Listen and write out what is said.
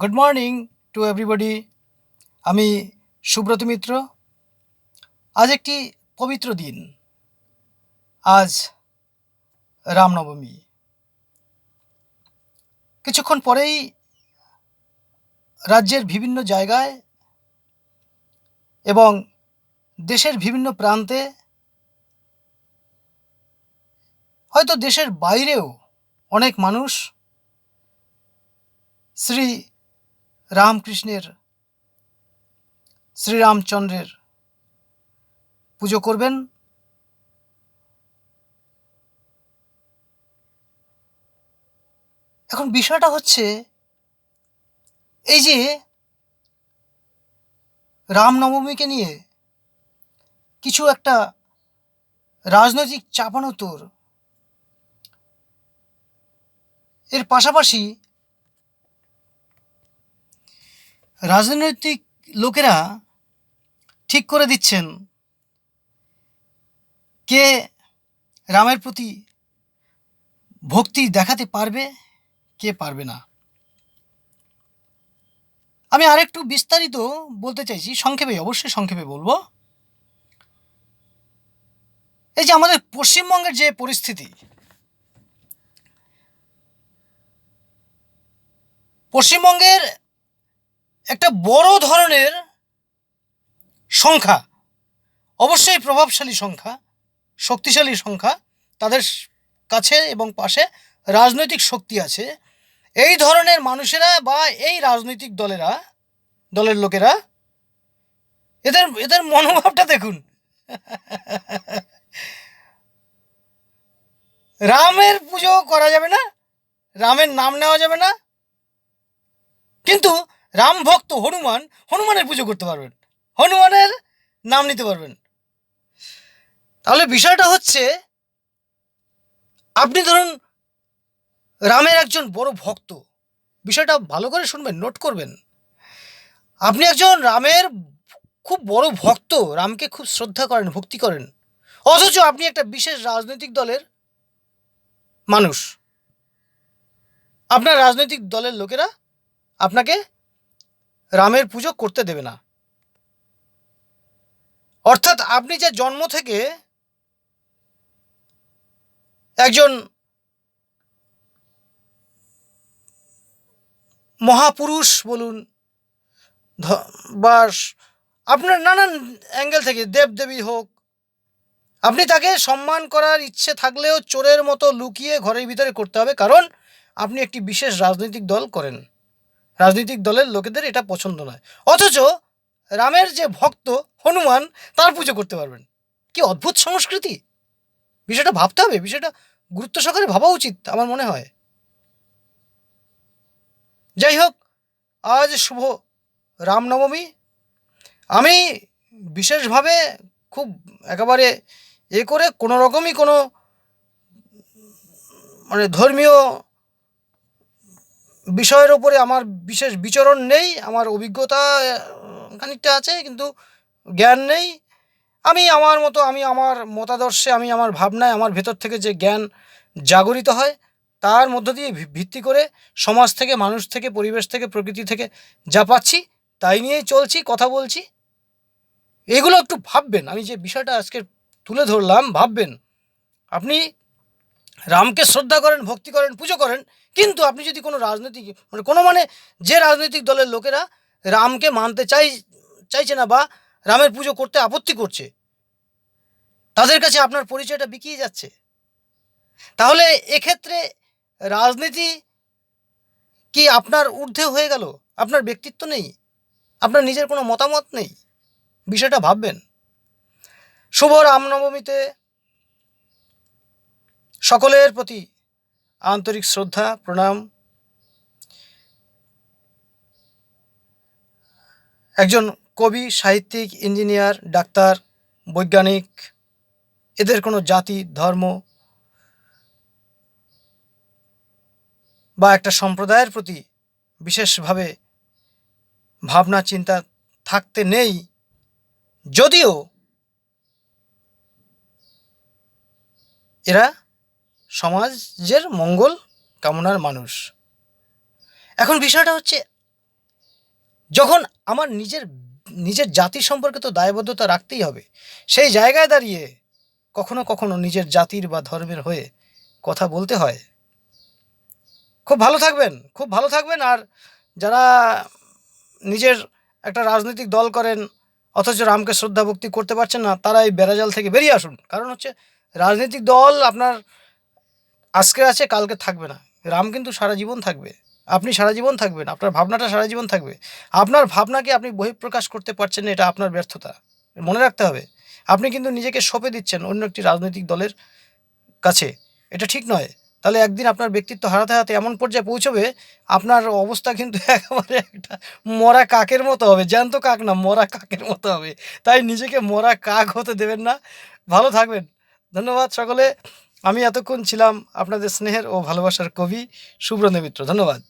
Good morning to everybody আমি সুব্রত মিত্র। আজ একটি পবিত্র দিন। আজ রামনবমী। কিছুক্ষণ পরেই রাজ্যের বিভিন্ন জায়গায় এবং দেশের বিভিন্ন প্রান্তে হয়তো দেশের বাইরেও অনেক মানুষ শ্রী রামকৃষ্ণের, শ্রীরামচন্দ্রের পুজো করবেন। এখন বিষয়টা হচ্ছে এই যে রামনবমীকে নিয়ে কিছু একটা রাজনৈতিক চাপানোতর। এর পাশাপাশি রাজনৈতিক লোকেরা ঠিক করে দিচ্ছেন কে রামের প্রতি ভক্তি দেখাতে পারবে, কে পারবে না। আমি আরেকটু বিস্তারিত বলতে চাইছি, সংক্ষেপে, অবশ্যই সংক্ষেপে বলব। এই যে আমাদের পশ্চিমবঙ্গের যে পরিস্থিতি, পশ্চিমবঙ্গের একটা বড় ধরনের সংখ্যা, অবশ্যই প্রভাবশালী সংখ্যা, শক্তিশালী সংখ্যা তাদের কাছে এবং পাশে রাজনৈতিক শক্তি আছে। এই ধরনের মানুষেরা বা এই রাজনৈতিক দলেরা, দলের লোকেরা, এদের এদের মনোভাবটা দেখুন। রামের পুজো করা যাবে না, রামের নাম নেওয়া যাবে না। কিন্তু রাম ভক্ত হনুমান হনুমানের পুজো করতে পারবেন। হনুমানের নাম নিতে পারবেন। তাহলে বিষয়টা হচ্ছে, আপনি ধরুন রামের একজন বড় ভক্ত, বিষয়টা ভালো করে শুনবেন, নোট করবেন। আপনি একজন রামের খুব বড় ভক্ত, রামকে খুব শ্রদ্ধা করেন, ভক্তি করেন, অথচ আপনি একটা বিশেষ রাজনৈতিক দলের মানুষ। আপনার রাজনৈতিক দলের লোকেরা আপনাকে রামের পুজো করতে দেবে না। অর্থাৎ আপনি যে জন্ম থেকে একজন মহাপুরুষ বলুন বা আপনার নানান অ্যাঙ্গেল থেকে দেবদেবী হোক, আপনি তাকে সম্মান করার ইচ্ছে থাকলেও চোরের মতো লুকিয়ে ঘরের ভিতরে করতে হবে, কারণ আপনি একটি বিশেষ রাজনৈতিক দল করেন। রাজনৈতিক দলের লোকেদের এটা পছন্দ নয়। অথচ রামের যে ভক্ত হনুমান, তার পুজো করতে পারবেন। কি অদ্ভুত সংস্কৃতি! বিষয়টা ভাবতে হবে, বিষয়টা গুরুত্ব সহকারে ভাবা উচিত, আমার মনে হয়। যাই হোক, আজ শুভ রামনবমী। আমি বিশেষভাবে খুব একেবারে এ করে কোনো রকমই কোনো মানে ধর্মীয় বিষয়ের ওপরে আমার বিশেষ বিচরণ নেই, আমার অভিজ্ঞতা খানিকটা আছে, কিন্তু জ্ঞান নেই। আমি আমার মতো, আমি আমার মতাদর্শে, আমি আমার ভাবনায়, আমার ভেতর থেকে যে জ্ঞান জাগরিত হয়, তার মধ্য দিয়ে ভিত্তি করে সমাজ থেকে, মানুষ থেকে, পরিবেশ থেকে, প্রকৃতি থেকে যা পাচ্ছি, তাই নিয়েই চলছি, কথা বলছি। এগুলো একটু ভাববেন। আমি যে বিষয়টা আজকে তুলে ধরলাম, ভাববেন। আপনি রামকে শ্রদ্ধা করেন, ভক্তি করেন, পুজো করেন, কিন্তু আপনি যদি কোনো রাজনৈতিক মানে কোনো মানে যে রাজনৈতিক দলের লোকেরা রামকে মানতে চাই, চাইছে না বা রামের পুজো করতে আপত্তি করছে, তাদের কাছে আপনার পরিচয়টা বিকিয়ে যাচ্ছে। তাহলে এক্ষেত্রে রাজনীতি কি আপনার ঊর্ধ্বে হয়ে গেল? আপনার ব্যক্তিত্ব নেই? আপনার নিজের কোনো মতামত নেই? বিষয়টা ভাববেন। শুভ রামনবমীতে সকলের প্রতি আন্তরিক শ্রদ্ধা, প্রণাম। একজন কবি, সাহিত্যিক, ইঞ্জিনিয়ার, ডাক্তার, বৈজ্ঞানিক, এদের কোনো জাতি, ধর্ম বা একটা সম্প্রদায়ের প্রতি বিশেষভাবে ভাবনা, চিন্তা থাকতে নেই। যদিও এরা সমাজের মঙ্গল কামনার মানুষ। এখন বিষয়টা হচ্ছে, যখন আমার নিজের নিজের জাতি সম্পর্কে তো দায়বদ্ধতা রাখতেই হবে, সেই জায়গায় দাঁড়িয়ে কখনো কখনো নিজের জাতির বা ধর্মের হয়ে কথা বলতে হয়। খুব ভালো থাকবেন, খুব ভালো থাকবেন, আর যারা নিজের একটা রাজনৈতিক দল করেন, অথচ রামকে শ্রদ্ধা ভক্তি করতে পারছেন না, তারা এই বেড়াজাল থেকে বেরিয়ে আসুন। কারণ হচ্ছে, রাজনৈতিক দল আপনার আজকে আছে, কালকে থাকবে না। রাম কিন্তু সারা জীবন থাকবে। আপনি সারা জীবন থাকবেন, আপনার ভাবনাটা সারা জীবন থাকবে। আপনার ভাবনাকে আপনি বহিঃপ্রকাশ করতে পারছেন না, এটা আপনার ব্যর্থতা। মনে রাখতে হবে, আপনি কিন্তু নিজেকে সঁপে দিচ্ছেন অন্য একটি রাজনৈতিক দলের কাছে। এটা ঠিক নয়। তাহলে একদিন আপনার ব্যক্তিত্ব হারাতে হারাতে এমন পর্যায়ে পৌঁছবে, আপনার অবস্থা কিন্তু একেবারে একটা মরা কাকের মতো হবে। জ্যান্ত কাক না, মরা কাকের মতো হবে। তাই নিজেকে মরা কাক হতে দেবেন না। ভালো থাকবেন। ধন্যবাদ সকলে। আমি এতক্ষণ ছিলাম আপনাদের স্নেহের ও ভালোবাসার কবি সুব্রত মিত্র। ধন্যবাদ।